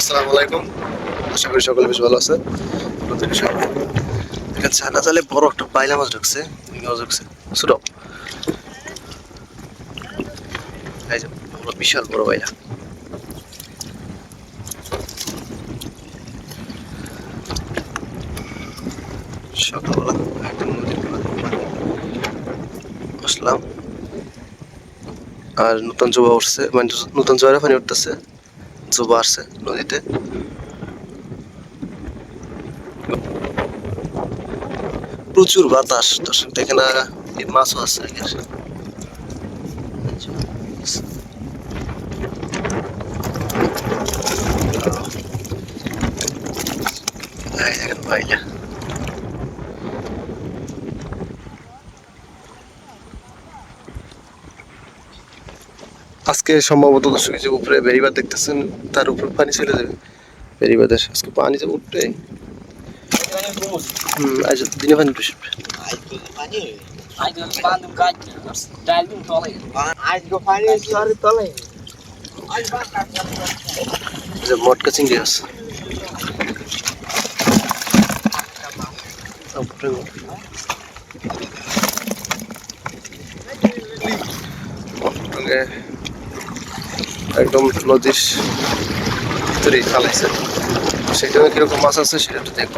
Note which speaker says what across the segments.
Speaker 1: আসসালামু আশা করি বেশ ভালো আছে। ছানা চালে বড় একটা মাছ ঢুকছে ঢুকছে বিশাল বড় আর নতুন জোবা উঠছে মানে নতুন জোয়ারে পানি উঠতেছে। জোবা আসছে নদীতে। প্রচুর বাতাস দর্শক দেখে না মাছও আছে আগের এই আজকে সম্ভবত দর্শক যে উপরে বেরিবাদ দেখতেছেন, তার উপরে পানি চলে যাবে। বেরিবাদের আজকে পানি যে উঠবে হুম আজ দিনে পানি উঠে মটকা চিংড়ি আছে। একদম নদীর ভিতরেই ফালাইছে। সেখানে কীরকম মাছ আছে সেটা একটু দেখব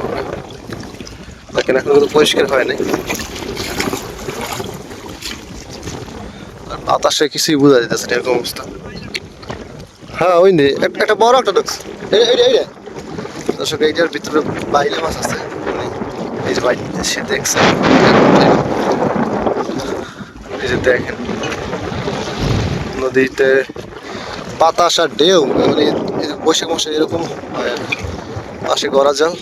Speaker 1: দেখেন এখন কিন্তু পরিষ্কার হয় নাই। আর বাতাসে কিছুই বোঝা যেতেছে না, এরকম অবস্থা। হ্যাঁ ওই নে একটা বড় একটা ঢুকছে দর্শক, এইটার ভিতরে বাইলে মাছ আছে। এই যে বাইরে সে দেখছে। এই যে দেখেন। নদীতে বাতাস আর ঢেউ মানে যে বসে এরকম হয়। পাশে গড়া জাল।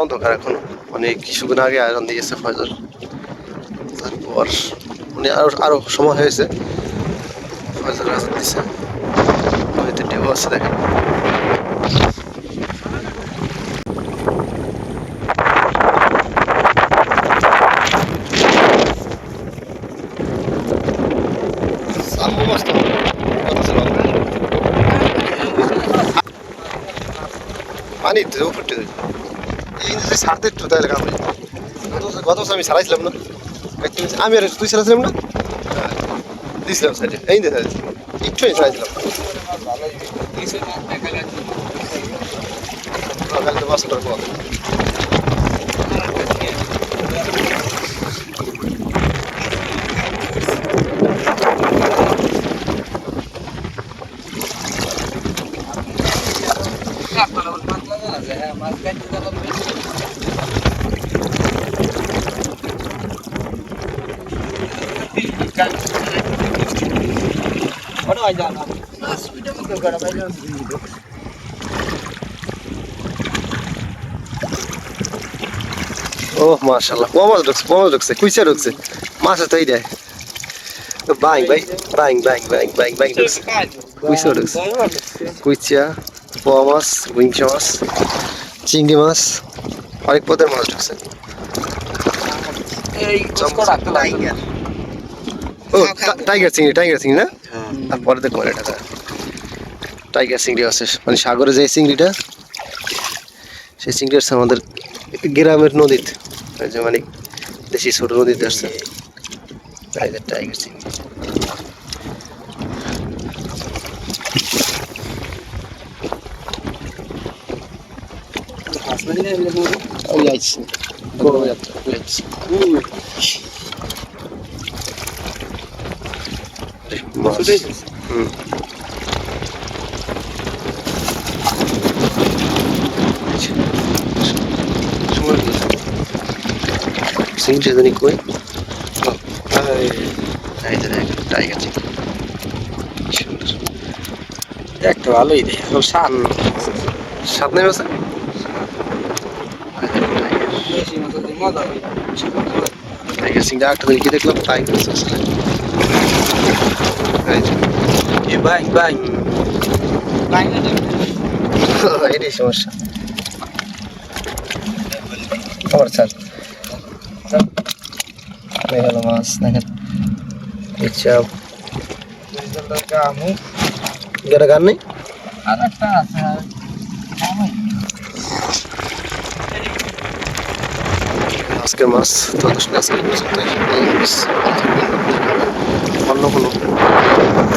Speaker 1: অন্ধকার এখন। মানে কিছুদিন আগে আয়রন দিয়েছে ফয়জর তারপর মানে আরও আরও সময় হয়েছে। ফয়জর আজান দিছে। নদীতে ঢেউ আছে, দেখেন। কত ছিল? পানি তো উপরতে এই যে সারতে একটু তাহলে কাম। গত- বছর আমি সারাইছিলাম না আমি আর তুই সারাইছিলাম না দিছিলাম সাইডে এই যে সারাইছিলাম একটু সারাইছিলাম কালকে তো পর ও মাশাআল্লাহ। ও মাছ ঢুকছে মাছ ঢুকছে কুইচা ঢুকছে। মাছ তো দেয়। বাইং, বাই ঢুকছে। কুইচা ঢুকছে। কুইচা পোয়া মাছ গুইংচা মাছ, চিংড়ি মাছ, অনেক পদের মাছ ঢুকছে। ও টাইগার চিংড়ি টাইগার চিংড়ি না? তারপরে দেখো এটা টাইগার চিংড়ি আছে। মানে সাগরে যে চিংড়িটা সেই চিংড়ি আসছে আমাদের গ্রামের নদীতে যে মানে দেশি ছোট নদীতে আসছে। যে টাইগার চিংড়ি। ওই আইছি বড় যাত্রা ওই আইছি হুম চিংড়ি জানি কই টাইগার সুন্দর
Speaker 2: একটা ভালোই দেয় সব সাত
Speaker 1: সাত নেমে আছে টাইগার একটা দিন কি দেখলাম টাইগার আছে এই যে
Speaker 2: এ ভাই ভাই ভাই না
Speaker 1: এটাই সমস্যা আবার ছাড় এই হলো মাছ দেখেন ইচ্ছা
Speaker 2: আমু
Speaker 1: গেটা গান নেই
Speaker 2: আর একটা আছে আর আমার
Speaker 1: আজকের মাছ তো আজকে no conozco.